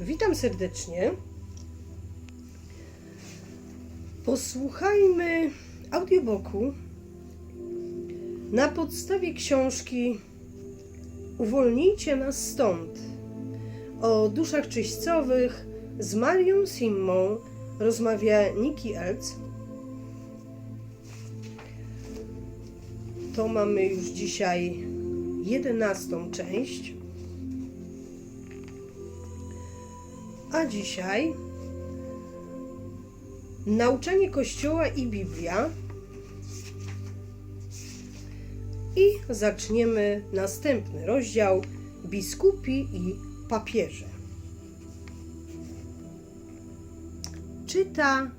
Witam serdecznie. Posłuchajmy audiobooku na podstawie książki Uwolnijcie nas stąd o duszach czyścowych z Marią Simmą rozmawia Niki Elc. To mamy już dzisiaj jedenastą część. A dzisiaj nauczanie Kościoła i Biblia. I zaczniemy następny rozdział biskupi i papieże. Czyta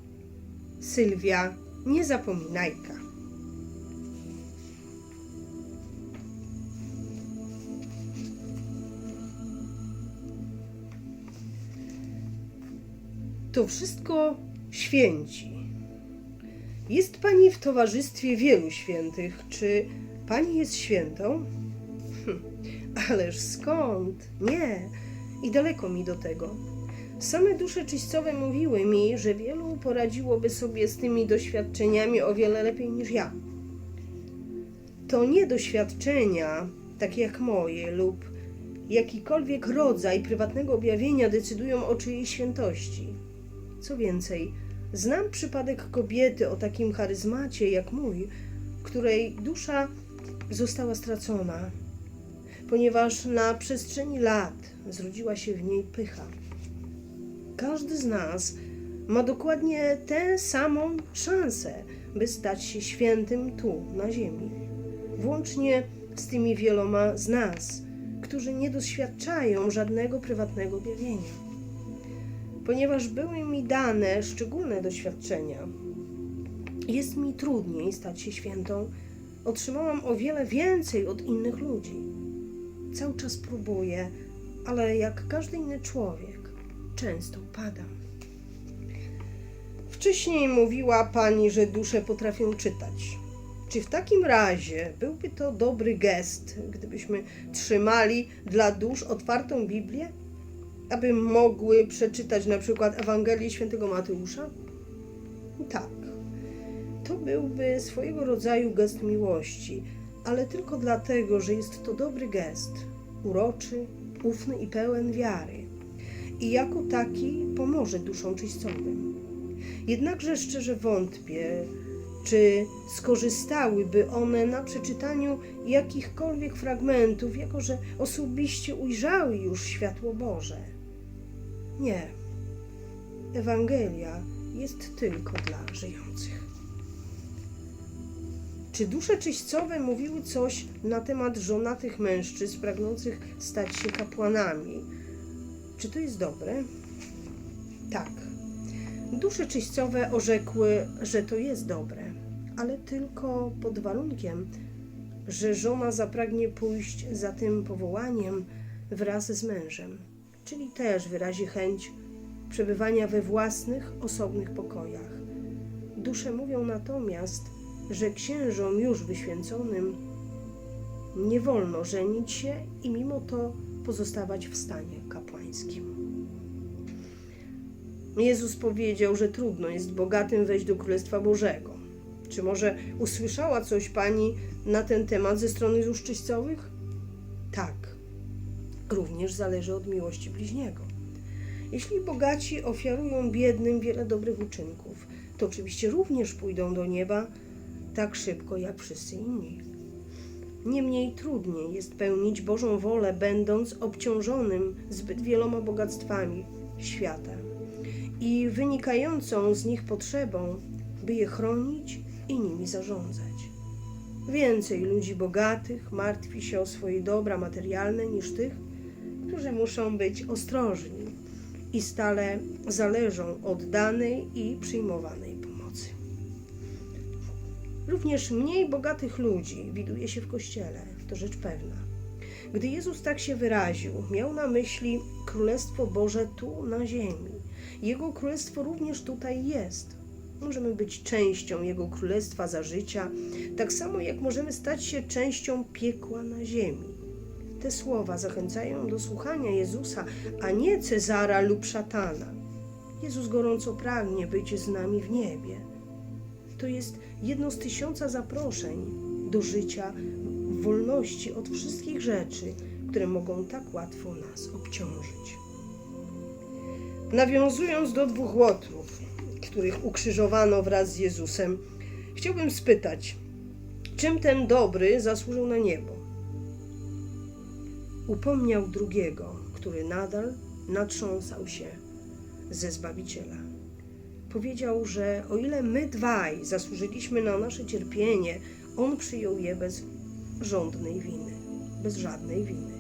Sylwia Niezapominajka. To wszystko święci. Jest Pani w towarzystwie wielu świętych. Czy Pani jest świętą? Hm, ależ skąd? Nie. I daleko mi do tego. Same dusze czyścowe mówiły mi, że wielu poradziłoby sobie z tymi doświadczeniami o wiele lepiej niż ja. To nie doświadczenia, takie jak moje lub jakikolwiek rodzaj prywatnego objawienia decydują o czyjej świętości. Co więcej, znam przypadek kobiety o takim charyzmacie jak mój, której dusza została stracona, ponieważ na przestrzeni lat zrodziła się w niej pycha. Każdy z nas ma dokładnie tę samą szansę, by stać się świętym tu, na ziemi. Włącznie z tymi wieloma z nas, którzy nie doświadczają żadnego prywatnego objawienia ponieważ były mi dane szczególne doświadczenia. Jest mi trudniej stać się świętą. Otrzymałam o wiele więcej od innych ludzi. Cały czas próbuję, ale jak każdy inny człowiek, często padam. Wcześniej mówiła pani, że dusze potrafią czytać. Czy w takim razie byłby to dobry gest, gdybyśmy trzymali dla dusz otwartą Biblię? Aby mogły przeczytać na przykład Ewangelię Świętego Mateusza? Tak. To byłby swojego rodzaju gest miłości, ale tylko dlatego, że jest to dobry gest, uroczy, ufny i pełen wiary. I jako taki pomoże duszom czyścowym. Jednakże szczerze wątpię, czy skorzystałyby one na przeczytaniu jakichkolwiek fragmentów, jako że osobiście ujrzały już światło Boże. Nie. Ewangelia jest tylko dla żyjących. Czy dusze czyścowe mówiły coś na temat żonatych mężczyzn pragnących stać się kapłanami? Czy to jest dobre? Tak. Dusze czyścowe orzekły, że to jest dobre, ale tylko pod warunkiem, że żona zapragnie pójść za tym powołaniem wraz z mężem czyli też wyrazi chęć przebywania we własnych, osobnych pokojach. Dusze mówią natomiast, że księżom już wyświęconym nie wolno żenić się i mimo to pozostawać w stanie kapłańskim. Jezus powiedział, że trudno jest bogatym wejść do Królestwa Bożego. Czy może usłyszała coś Pani na ten temat ze strony dusz czyścowych? Tak również zależy od miłości bliźniego. Jeśli bogaci ofiarują biednym wiele dobrych uczynków, to oczywiście również pójdą do nieba tak szybko jak wszyscy inni. Niemniej trudniej jest pełnić Bożą wolę, będąc obciążonym zbyt wieloma bogactwami świata i wynikającą z nich potrzebą, by je chronić i nimi zarządzać. Więcej ludzi bogatych martwi się o swoje dobra materialne niż tych, którzy muszą być ostrożni i stale zależą od danej i przyjmowanej pomocy. Również mniej bogatych ludzi widuje się w kościele, to rzecz pewna. Gdy Jezus tak się wyraził, miał na myśli Królestwo Boże tu na ziemi. Jego królestwo również tutaj jest. Możemy być częścią Jego królestwa za życia, tak samo jak możemy stać się częścią piekła na ziemi. Te słowa zachęcają do słuchania Jezusa, a nie Cezara lub szatana. Jezus gorąco pragnie być z nami w niebie. To jest jedno z tysiąca zaproszeń do życia w wolności od wszystkich rzeczy, które mogą tak łatwo nas obciążyć. Nawiązując do dwóch łotrów, których ukrzyżowano wraz z Jezusem, chciałbym spytać, czym ten dobry zasłużył na niebo? Upomniał drugiego, który nadal natrząsał się ze Zbawiciela. Powiedział, że o ile my dwaj zasłużyliśmy na nasze cierpienie, on przyjął je bez żądnej winy, bez żadnej winy.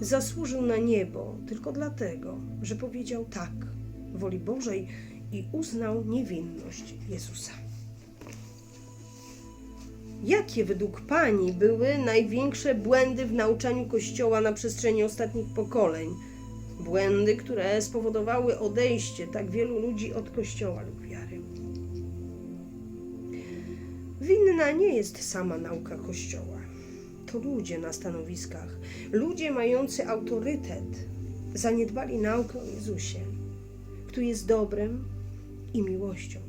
Zasłużył na niebo tylko dlatego, że powiedział tak woli Bożej i uznał niewinność Jezusa. Jakie według Pani były największe błędy w nauczaniu Kościoła na przestrzeni ostatnich pokoleń? Błędy, które spowodowały odejście tak wielu ludzi od Kościoła lub wiary. Winna nie jest sama nauka Kościoła. To ludzie na stanowiskach, ludzie mający autorytet, zaniedbali naukę o Jezusie, który jest dobrem i miłością.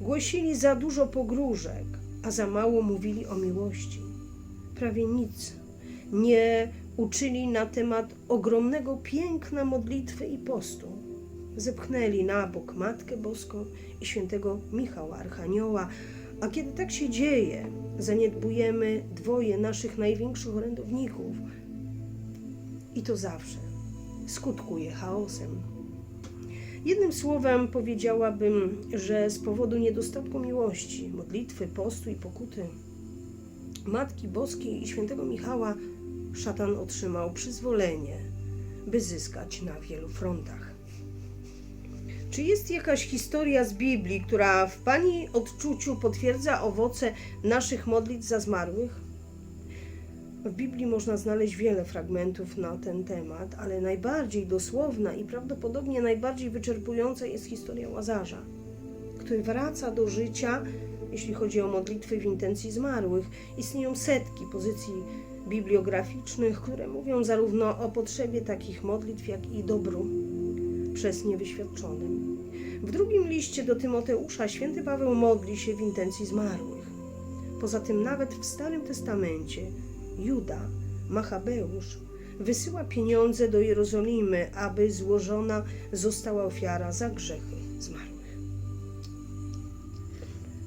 Głosili za dużo pogróżek, a za mało mówili o miłości. Prawie nic nie uczyli na temat ogromnego piękna modlitwy i postu. Zepchnęli na bok Matkę Boską i świętego Michała Archanioła, a kiedy tak się dzieje, zaniedbujemy dwoje naszych największych orędowników. I to zawsze skutkuje chaosem. Jednym słowem powiedziałabym, że z powodu niedostatku miłości, modlitwy, postu i pokuty Matki Boskiej i świętego Michała szatan otrzymał przyzwolenie, by zyskać na wielu frontach. Czy jest jakaś historia z Biblii, która w Pani odczuciu potwierdza owoce naszych modlitw za zmarłych? W Biblii można znaleźć wiele fragmentów na ten temat, ale najbardziej dosłowna i prawdopodobnie najbardziej wyczerpująca jest historia Łazarza, który wraca do życia, jeśli chodzi o modlitwy w intencji zmarłych. Istnieją setki pozycji bibliograficznych, które mówią zarówno o potrzebie takich modlitw, jak i dobru przez niewyświadczonym. W drugim liście do Tymoteusza święty Paweł modli się w intencji zmarłych. Poza tym nawet w Starym Testamencie Juda, Machabeusz, wysyła pieniądze do Jerozolimy, aby złożona została ofiara za grzechy zmarłych.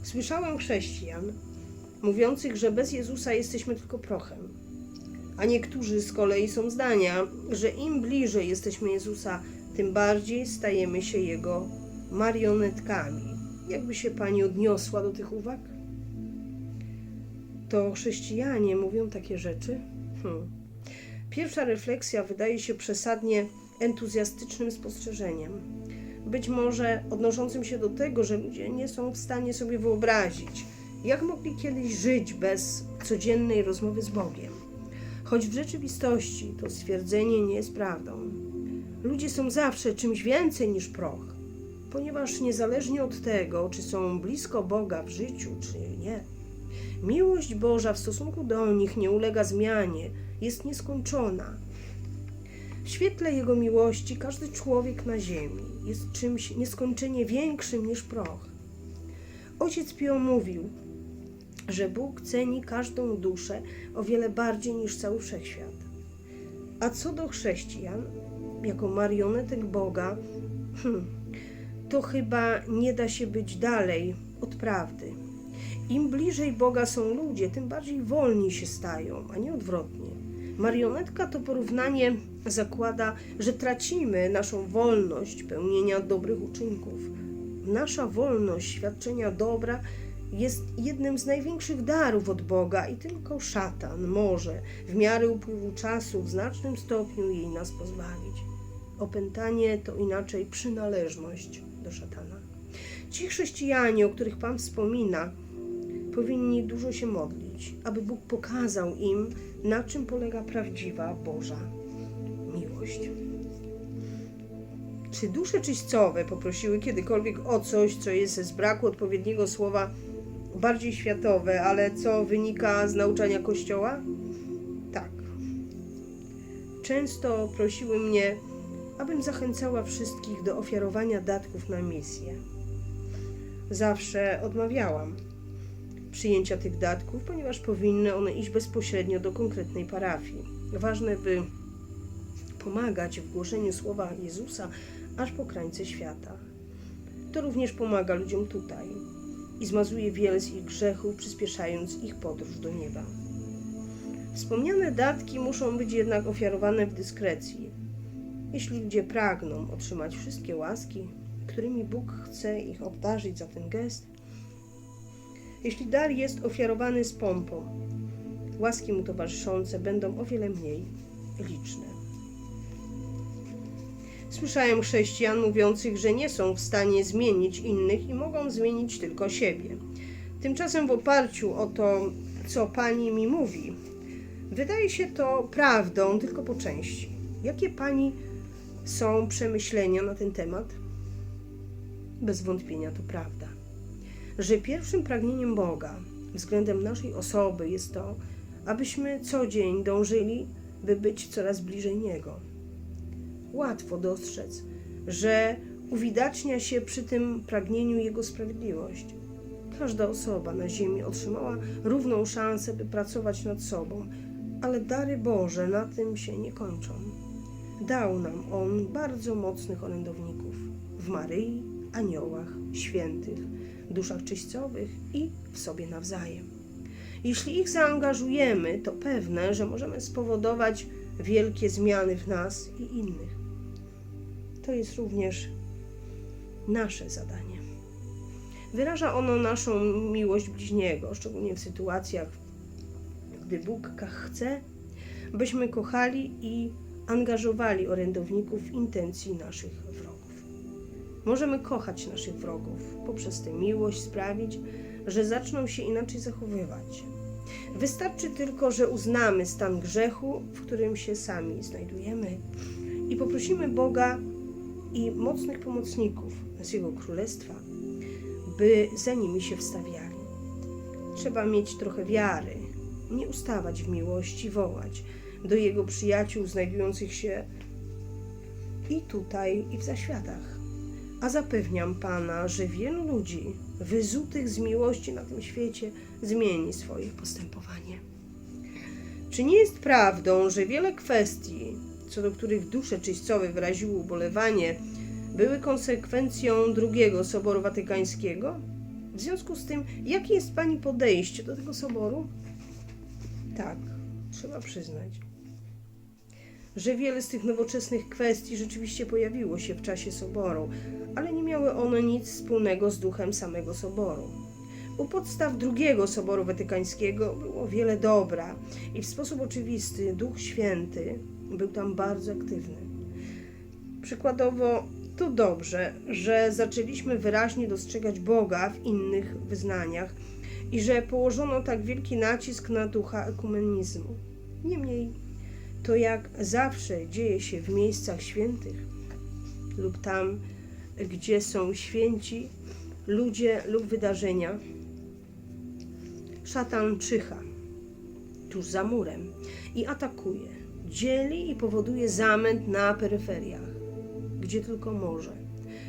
Słyszałem chrześcijan mówiących, że bez Jezusa jesteśmy tylko prochem. A niektórzy z kolei są zdania, że im bliżej jesteśmy Jezusa, tym bardziej stajemy się Jego marionetkami. Jakby się Pani odniosła do tych uwag? To chrześcijanie mówią takie rzeczy? Hmm. Pierwsza refleksja wydaje się przesadnie entuzjastycznym spostrzeżeniem. Być może odnoszącym się do tego, że ludzie nie są w stanie sobie wyobrazić, jak mogli kiedyś żyć bez codziennej rozmowy z Bogiem. Choć w rzeczywistości to stwierdzenie nie jest prawdą. Ludzie są zawsze czymś więcej niż proch, ponieważ niezależnie od tego, czy są blisko Boga w życiu, czy nie, miłość Boża w stosunku do nich nie ulega zmianie, jest nieskończona. W świetle Jego miłości każdy człowiek na ziemi jest czymś nieskończenie większym niż proch. Ojciec Pio mówił, że Bóg ceni każdą duszę o wiele bardziej niż cały wszechświat. A co do chrześcijan, jako marionetek Boga, hmm, to chyba nie da się być dalej od prawdy. Im bliżej Boga są ludzie, tym bardziej wolni się stają, a nie odwrotnie. Marionetka to porównanie zakłada, że tracimy naszą wolność pełnienia dobrych uczynków. Nasza wolność świadczenia dobra jest jednym z największych darów od Boga i tylko szatan może w miarę upływu czasu w znacznym stopniu jej nas pozbawić. Opętanie to inaczej przynależność do szatana. Ci chrześcijanie, o których Pan wspomina, powinni dużo się modlić, aby Bóg pokazał im, na czym polega prawdziwa Boża miłość. Czy dusze czyścowe poprosiły kiedykolwiek o coś, co jest z braku odpowiedniego słowa bardziej światowe, ale co wynika z nauczania Kościoła? Tak. często prosiły mnie, abym zachęcała wszystkich do ofiarowania datków na misję. Zawsze odmawiałam przyjęcia tych datków, ponieważ powinny one iść bezpośrednio do konkretnej parafii. Ważne, by pomagać w głoszeniu słowa Jezusa aż po krańce świata. To również pomaga ludziom tutaj i zmazuje wiele z ich grzechów, przyspieszając ich podróż do nieba. Wspomniane datki muszą być jednak ofiarowane w dyskrecji. Jeśli ludzie pragną otrzymać wszystkie łaski, którymi Bóg chce ich obdarzyć za ten gest, jeśli dar jest ofiarowany z pompą, łaski mu towarzyszące będą o wiele mniej liczne. Słyszałem chrześcijan mówiących, że nie są w stanie zmienić innych i mogą zmienić tylko siebie. Tymczasem, w oparciu o to, co pani mi mówi, wydaje się to prawdą tylko po części. Jakie pani są przemyślenia na ten temat? Bez wątpienia to prawda, że pierwszym pragnieniem Boga względem naszej osoby jest to, abyśmy co dzień dążyli, by być coraz bliżej Niego łatwo dostrzec, że uwidacznia się przy tym pragnieniu Jego sprawiedliwość. Każda osoba na ziemi otrzymała równą szansę, by pracować nad sobą, ale dary Boże na tym się nie kończą. Dał nam On bardzo mocnych orędowników w Maryi, aniołach, świętych, duszach czyścowych i w sobie nawzajem. Jeśli ich zaangażujemy, to pewne, że możemy spowodować wielkie zmiany w nas i innych. To jest również nasze zadanie. Wyraża ono naszą miłość bliźniego, szczególnie w sytuacjach, gdy Bóg chce, byśmy kochali i angażowali orędowników w intencji naszych wrogów. Możemy kochać naszych wrogów, poprzez tę miłość sprawić, że zaczną się inaczej zachowywać. Wystarczy tylko, że uznamy stan grzechu, w którym się sami znajdujemy i poprosimy Boga i mocnych pomocników z Jego Królestwa, by za nimi się wstawiali. Trzeba mieć trochę wiary, nie ustawać w miłości, wołać do Jego przyjaciół znajdujących się i tutaj, i w zaświatach. A zapewniam Pana, że wielu ludzi wyzutych z miłości na tym świecie zmieni swoje postępowanie. Czy nie jest prawdą, że wiele kwestii, co do których dusze czyścowe wyraziły ubolewanie, były konsekwencją drugiego Soboru Watykańskiego? W związku z tym, jakie jest Pani podejście do tego soboru? Tak, trzeba przyznać, że wiele z tych nowoczesnych kwestii rzeczywiście pojawiło się w czasie soboru, ale nie miały one nic wspólnego z duchem samego soboru. U podstaw drugiego Soboru Watykańskiego było wiele dobra i w sposób oczywisty Duch Święty był tam bardzo aktywny. Przykładowo, to dobrze, że zaczęliśmy wyraźnie dostrzegać Boga w innych wyznaniach i że położono tak wielki nacisk na ducha ekumenizmu. Niemniej, to jak zawsze dzieje się w miejscach świętych lub tam, gdzie są święci ludzie lub wydarzenia, szatan czyha tuż za murem i atakuje, dzieli i powoduje zamęt na peryferiach, gdzie tylko może,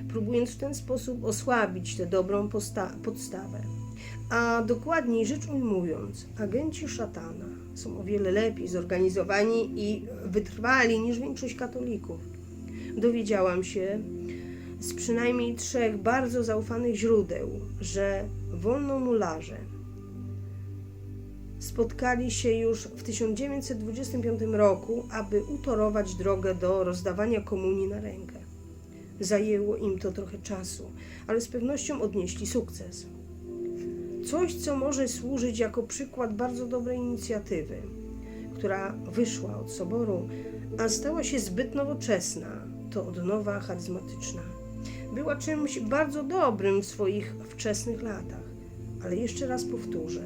próbując w ten sposób osłabić tę dobrą podstawę. A dokładniej rzecz ujmując, agenci szatana są o wiele lepiej zorganizowani i wytrwali niż większość katolików. Dowiedziałam się z przynajmniej trzech bardzo zaufanych źródeł, że wolnomularze spotkali się już w 1925 roku, aby utorować drogę do rozdawania komunii na rękę. Zajęło im to trochę czasu, ale z pewnością odnieśli sukces. Coś, co może służyć jako przykład bardzo dobrej inicjatywy, która wyszła od soboru, a stała się zbyt nowoczesna, to odnowa charyzmatyczna. Była czymś bardzo dobrym w swoich wczesnych latach, ale jeszcze raz powtórzę: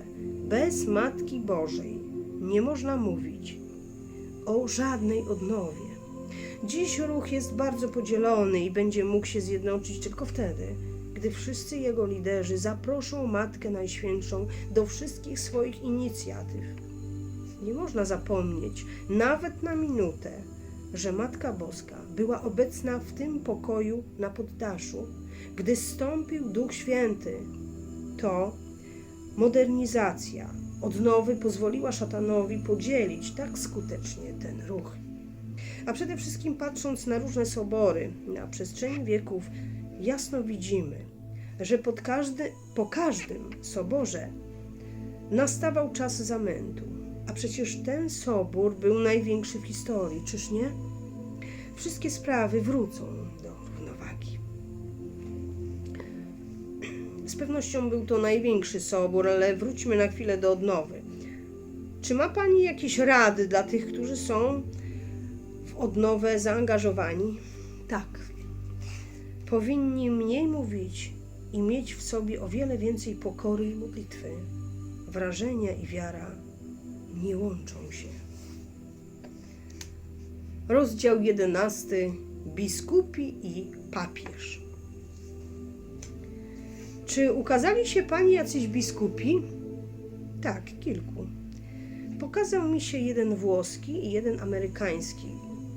bez Matki Bożej nie można mówić o żadnej odnowie. Dziś ruch jest bardzo podzielony i będzie mógł się zjednoczyć tylko wtedy, gdy wszyscy jego liderzy zaproszą Matkę Najświętszą do wszystkich swoich inicjatyw. Nie można zapomnieć, nawet na minutę, że Matka Boska była obecna w tym pokoju na poddaszu, gdy stąpił Duch Święty, to modernizacja odnowy pozwoliła szatanowi podzielić tak skutecznie ten ruch. A przede wszystkim patrząc na różne sobory na przestrzeni wieków, jasno widzimy, że pod każdy, po każdym soborze nastawał czas zamętu. A przecież ten sobór był największy w historii, czyż nie? Wszystkie sprawy wrócą do równowagi. Z pewnością był to największy sobór, ale wróćmy na chwilę do odnowy. Czy ma Pani jakieś rady dla tych, którzy są w odnowę zaangażowani? Tak. Powinni mniej mówić i mieć w sobie o wiele więcej pokory i modlitwy. Wrażenia i wiara nie łączą się. Rozdział jedenasty. Biskupi i papież. Czy ukazali się Pani jacyś biskupi? Tak, kilku. Pokazał mi się jeden włoski i jeden amerykański,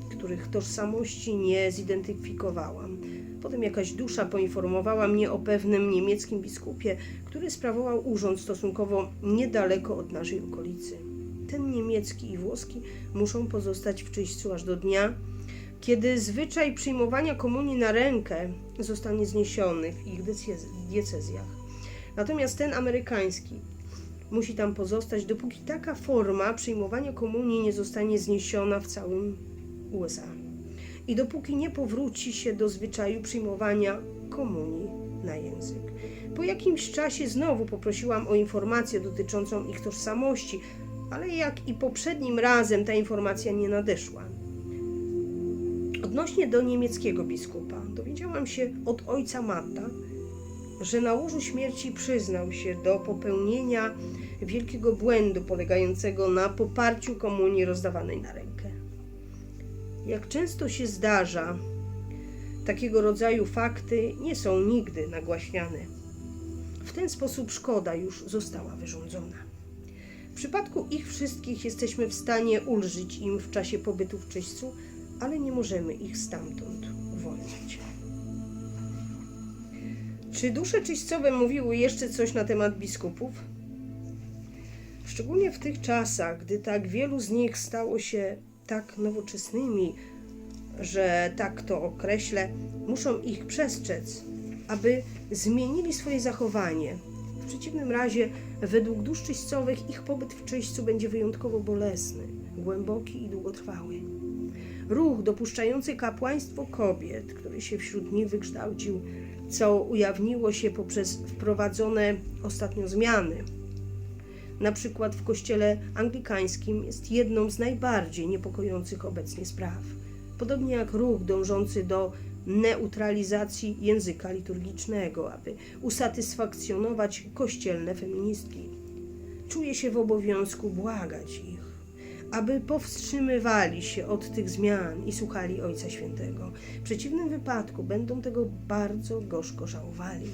których tożsamości nie zidentyfikowałam. Potem jakaś dusza poinformowała mnie o pewnym niemieckim biskupie, który sprawował urząd stosunkowo niedaleko od naszej okolicy. Ten niemiecki i włoski muszą pozostać w czyśćcu aż do dnia, kiedy zwyczaj przyjmowania komunii na rękę zostanie zniesiony w ich diecez- diecezjach. Natomiast ten amerykański musi tam pozostać, dopóki taka forma przyjmowania komunii nie zostanie zniesiona w całym USA i dopóki nie powróci się do zwyczaju przyjmowania komunii na język. Po jakimś czasie znowu poprosiłam o informację dotyczącą ich tożsamości, ale jak i poprzednim razem ta informacja nie nadeszła. Odnośnie do niemieckiego biskupa, dowiedziałam się od ojca Matta, że na łożu śmierci przyznał się do popełnienia wielkiego błędu polegającego na poparciu komunii rozdawanej na rękę. Jak często się zdarza, takiego rodzaju fakty nie są nigdy nagłaśniane. W ten sposób szkoda już została wyrządzona. W przypadku ich wszystkich jesteśmy w stanie ulżyć im w czasie pobytu w czyśćcu, ale nie możemy ich stamtąd uwolnić. Czy dusze czyśćcowe mówiły jeszcze coś na temat biskupów? Szczególnie w tych czasach, gdy tak wielu z nich stało się tak nowoczesnymi, że tak to określę, muszą ich przestrzec, aby zmienili swoje zachowanie. W przeciwnym razie, według dusz czyśćcowych, ich pobyt w czyśćcu będzie wyjątkowo bolesny, głęboki i długotrwały. Ruch dopuszczający kapłaństwo kobiet, który się wśród nich wykształcił, co ujawniło się poprzez wprowadzone ostatnio zmiany, na przykład w kościele anglikańskim, jest jedną z najbardziej niepokojących obecnie spraw. Podobnie jak ruch dążący do neutralizacji języka liturgicznego, aby usatysfakcjonować kościelne feministki. Czuję się w obowiązku błagać ich, aby powstrzymywali się od tych zmian i słuchali Ojca Świętego. W przeciwnym wypadku będą tego bardzo gorzko żałowali.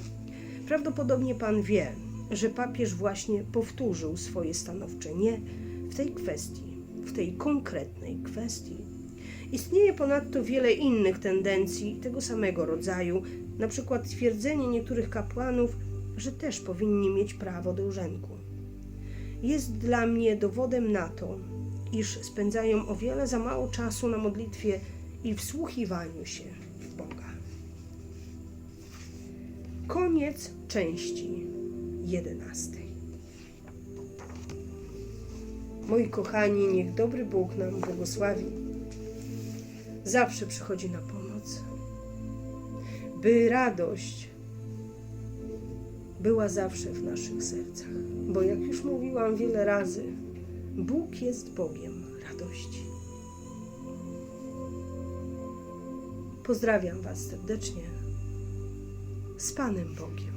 Prawdopodobnie Pan wie, że papież właśnie powtórzył swoje stanowcze nie w tej kwestii, w tej konkretnej kwestii. Istnieje ponadto wiele innych tendencji tego samego rodzaju, na przykład twierdzenie niektórych kapłanów, że też powinni mieć prawo do urzędu. Jest dla mnie dowodem na to, iż spędzają o wiele za mało czasu na modlitwie i wsłuchiwaniu się w Boga. Koniec części jedenastej. Moi kochani, niech dobry Bóg nam błogosławi. Zawsze przychodzi na pomoc, by radość była zawsze w naszych sercach. Bo jak już mówiłam wiele razy, Bóg jest Bogiem radości. Pozdrawiam Was serdecznie z Panem Bogiem.